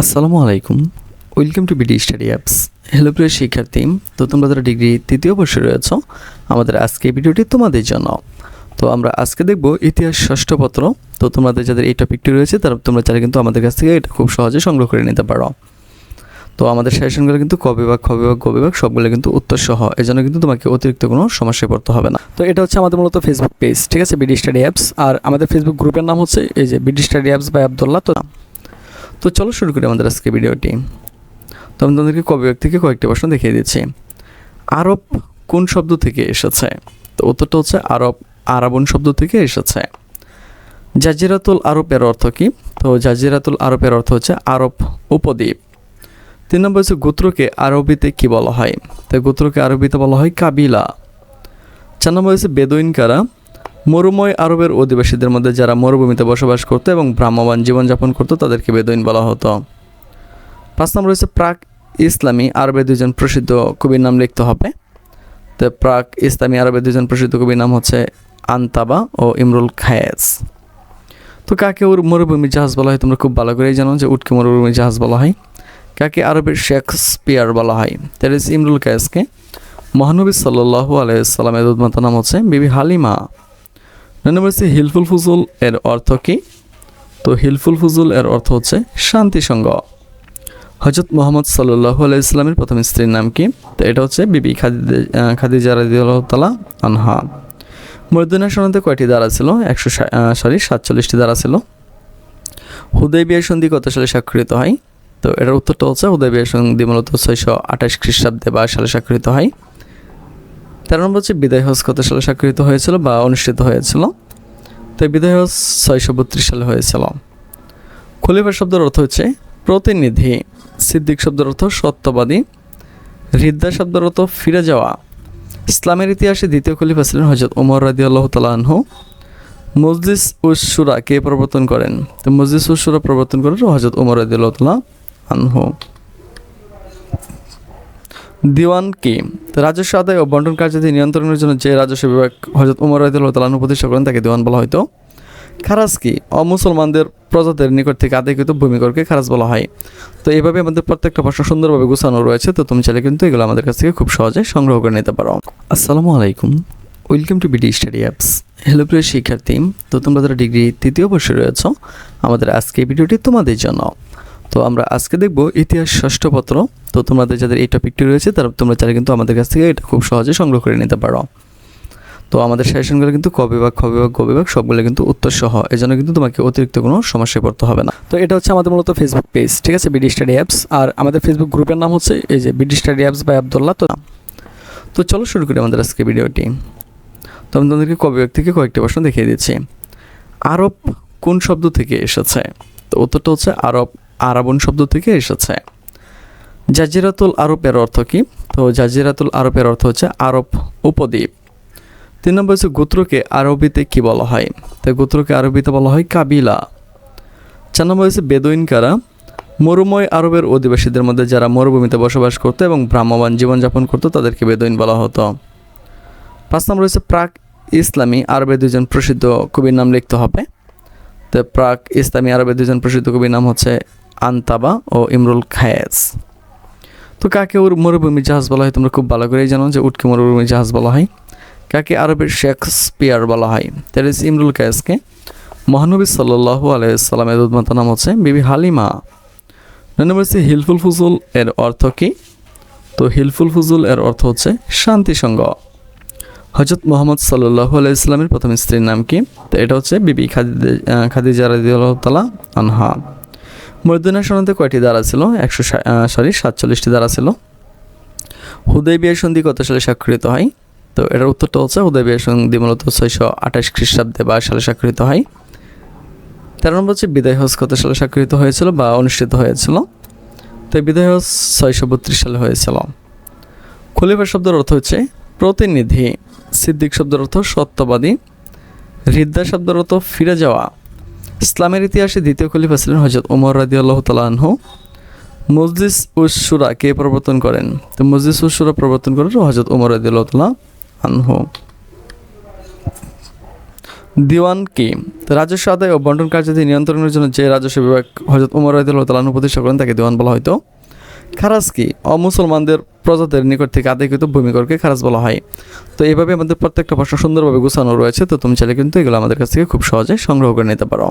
আসসালামু আলাইকুম। Welcome to BD study apps hello প্রিয় শিক্ষার্থী তো তোমরা যারা ডিগ্রি তৃতীয় বর্ষে রয়েছ। আমাদের আজকে ভিডিওটি তোমাদের জন্য। তো আমরা আজকে দেখব ইতিহাস ষষ্ঠ পত্র। তো তোমাদের যাদের এই টপিকটি রয়েছে, তারা তোমরা চাইলে কিন্তু আমাদের কাছ থেকে এটা খুব সহজে সংগ্রহ করে নিতে পারো। তো আমাদের সেশনগুলো কিন্তু ক বিভাগ খ বিভাগ গ বিভাগ সবগুলো কিন্তু উত্তর সহ এই জন্য কিন্তু তোমাকে অতিরিক্ত কোনো সমস্যায় পড়তে হবে না। তো এটা হচ্ছে আমাদের মূলত ফেসবুক পেজ ঠিক আছে? বিডি স্টাডি অ্যাপস আর আমাদের ফেসবুক গ্রুপের নাম হচ্ছে এই যে BD study apps by Abdullah তো তো চলো শুরু করি আমাদের আজকে ভিডিওটি। তো আমি তোমাদেরকে কবি থেকে কয়েকটি প্রশ্ন দেখিয়ে দিচ্ছি। আরব কোন শব্দ থেকে এসেছে? তো উত্তরটা হচ্ছে আরব, আরাবন শব্দ থেকে এসেছে। জাজিরাতুল আরবের অর্থ কি? তো জাজিরাতুল আরবের অর্থ হচ্ছে আরব উপদ্বীপ। তিন নম্বর হচ্ছে গোত্রকে আরবিতে কি বলা হয়? তো গোত্রকে আরবিতে বলা হয় কাবিলা। চার নম্বর হচ্ছে বেদুইন কারা মরুময় আরবের অধিবাসীদের মধ্যে যারা মরুভূমিতে বসবাস করতো এবং ভ্রাম্যমান জীবনযাপন করতো, তাদেরকে বেদুইন বলা হতো। পাঁচ নম্বর হচ্ছে প্রাক ইসলামী আরবের দুজন প্রসিদ্ধ কবির নাম লিখতে হবে। তো প্রাক ইসলামী আরবের দুজন প্রসিদ্ধ কবির নাম হচ্ছে আন্তাবা ও ইমরুল খায়েজ। তো কাকে ওর মরুভূমি জাহাজ বলা হয়? তোমরা খুব ভালো করেই জানো যে উটকে মরুভূমি জাহাজ বলা হয়। কাকে আরবের শেক্সপিয়ার বলা হয়? দ্যাট ইজ ইমরুল কায়েসকে মহানবী সাল্লাহু আলাইসাল্লামের উদ্মত নাম হচ্ছে বিবি হালিমা। নম্বর হচ্ছে হিলফুল ফুজুল এর অর্থ কি? তো হিলফুল ফুজুল এর অর্থ হচ্ছে শান্তি সঙ্গ। হজরত মোহাম্মদ সাল্লাহু আলাই ইসলামের প্রথম স্ত্রীর নাম কি? তো এটা হচ্ছে বিবি খাদিজা খাদিজা রাদিউল্লাহ তালা আনহা। মদিনা সনদে কয়টি দ্বারা ছিল? একশো সরি সাতচল্লিশটি দ্বারা ছিল। হুদয় বিয়ের সন্ধি কত সালে স্বাক্ষরিত হয়? তো এটার উত্তরটা হচ্ছে হুদয় বিয়ের সন্ধি মূলত ছয়শো আঠাশ খ্রিস্টাব্দে বা সালে স্বাক্ষরিত হয়। তেরো নম্বর হচ্ছে বিদায় হজ কত সালে স্বাক্ষরিত হয়েছিল বা অনুষ্ঠিত হয়েছিল? তো বিদায় হজ ছয়শো বত্রিশ সালে হয়েছিল। খলিফা শব্দের অর্থ হচ্ছে প্রতিনিধি। সিদ্দিক শব্দের অর্থ সত্যবাদী। হৃদা শব্দের অর্থ ফিরে যাওয়া। ইসলামের ইতিহাসে দ্বিতীয় খলিফা ছিলেন হজরত উমর রাদি আল্লাহ তালাহ মজলিস উসুরা কে প্রবর্তন করেন? তো মজলিস উসুরা প্রবর্তন করেন হজরত উমর রাদি আল্লাহ আনহু। দিওয়ান কি? রাজস্ব আদায় ও বন্টন কার্যাদি নিয়ন্ত্রণের জন্য যে রাজস্ব বিভাগ হজরত উমর রাদিউল্লাহ তালাহ প্রতিষ্ঠা করেন, তাকে দিওয়ান বলা হয়তো। খারাজ কি? অমুসলমানদের প্রজাদের নিকট থেকে আদায়কৃত ভূমিকরকে খারাজ বলা হয়। তো এইভাবে আমাদের প্রত্যেকটা প্রশ্ন সুন্দরভাবে গুছানো রয়েছে, তো তুমি চাইলে কিন্তু এগুলো আমাদের কাছ থেকে খুব সহজে সংগ্রহ করে নিতে পারো। আসসালামু আলাইকুম। Welcome to BD study apps hello প্রিয় শিক্ষার্থী। তো তোমরা যারা ডিগ্রি তৃতীয় বর্ষে রয়েছ, আমাদের আজকে ভিডিওটি তোমাদের জন্য। তো আমরা আজকে দেখব ইতিহাস ষষ্ঠ পত্র। তো তোমাদের যাদের এই টপিকটি রয়েছে, তারা তোমরা চাইলে কিন্তু আমাদের কাছ থেকে এটা খুব সহজে সংগ্রহ করে নিতে পারো। তো আমাদের সেশনগুলো কিন্তু ক বিভাগ, খ বিভাগ, গ বিভাগ সবগুলো কিন্তু উত্তর সহ এই জন্য কিন্তু তোমাকে অতিরিক্ত কোনো সমস্যায় পড়তে হবে না। তো এটা হচ্ছে আমাদের মূলত ফেসবুক পেজ ঠিক আছে? বিডি স্টাডি অ্যাপস আর আমাদের ফেসবুক গ্রুপের নাম হচ্ছে এই যে BD study apps by Abdullah তো তো চলো শুরু করি আমাদের আজকে ভিডিওটি। তো আমি তোমাদেরকে ক বিভাগ থেকে কয়েকটি প্রশ্ন দেখিয়ে দিচ্ছি। আরব কোন শব্দ থেকে এসেছে? তো উত্তরটা হচ্ছে আরব। আরাবন শব্দ থেকে এসেছে। জাজিরাতুল আরবের অর্থ কি? তো জাজিরাতুল আরবের অর্থ হচ্ছে আরব উপদ্বীপ। তিন নম্বর হচ্ছে গোত্রকে আরবিতে কি বলা হয়? তো গোত্রকে আরবিতে বলা হয় কাবিলা। চার নম্বর হচ্ছে বেদুইন কারা মরুময় আরবের অধিবাসীদের মধ্যে যারা মরুভূমিতে বসবাস করতো এবং ভ্রাম্যমান জীবনযাপন করতো, তাদেরকে বেদুইন বলা হতো। পাঁচ নম্বর হচ্ছে প্রাক ইসলামী আরবের দুজন প্রসিদ্ধ কবির নাম লিখতে হবে। তো প্রাক ইসলামী আরবের দুজন প্রসিদ্ধ কবির নাম হচ্ছে আন্তাবা ও ইমরুল খায়েজ। তো কাকে ওর মরুভূমি জাহাজ বলা হয়? তোমরা খুব ভালো করেই জানো যে উটকে মরুভূমি জাহাজ বলা হয়। কাকে আরবের শেক্সপিয়ার বলা হয়? ইজ ইমরুল কায়েসকে মহানবী সাল্লাহু আলাইসাল্লামের উদ্মত নাম হচ্ছে বিবি হালিমা। নম্বর হচ্ছে হিলফুল ফুজুল এর অর্থ কি? তো হিলফুল ফুজুল এর অর্থ হচ্ছে শান্তি সঙ্গ। হজরত মোহাম্মদ সাল্লাহু আলাইসলামের প্রথম স্ত্রীর নাম কি? তো এটা হচ্ছে বিবি খাদিজা খাদিজা রাদিউল্লাহ তালা আনহা। মদিনা সনদে কয়টি দ্বারা ছিল? একশো সরি সাতচল্লিশটি দ্বারা ছিল। হুদয় বিয়ের সন্ধি কত সালে স্বাক্ষরিত হয়? তো এটার উত্তরটা হচ্ছে হুদয় বিয়ের সন্ধি মূলত ছয়শো আঠাশ খ্রিস্টাব্দে বা সালে স্বাক্ষরিত হয়। তেরো নম্বর হচ্ছে বিদায় হজ কত সালে স্বাক্ষরিত হয়েছিল বা অনুষ্ঠিত হয়েছিল? তো বিদায় হজ ছয়শো বত্রিশ সালে হয়েছিল। খলিফা শব্দের অর্থ হচ্ছে প্রতিনিধি। সিদ্দিক শব্দের অর্থ সত্যবাদী। হৃদা শব্দের অর্থ ফিরে যাওয়া। ইসলামের ইতিহাসে দ্বিতীয় খলিফা ছিলেন হজরত উমর রাদি আল্লাহ তালাহ মজলিস উসুরা কে প্রবর্তন করেন? তো মজলিস উসুরা প্রবর্তন করেন হজরত উমর রাদি আল্লাহ তালাহ আনহু। দিওয়ান কি? রাজস্ব আদায় ও বন্টন কার্যাদি নিয়ন্ত্রণের জন্য যে রাজস্ব বিভাগ হজরত উমর রাইদুল্লাহ তালানু প্রতিষ্ঠা করেন তাকে দিওয়ান বলা হয়তো খারাজ কি? অমুসলমানদের প্রজাদের নিকট থেকে আদায়কৃত ভূমিকরকে খারাজ বলা হয়। তো এইভাবে আমাদের প্রত্যেকটা প্রশ্ন সুন্দরভাবে গুছানো রয়েছে, তো তুমি চাইলে কিন্তু এগুলো আমাদের কাছ থেকে খুব সহজে সংগ্রহ করে নিতে পারো।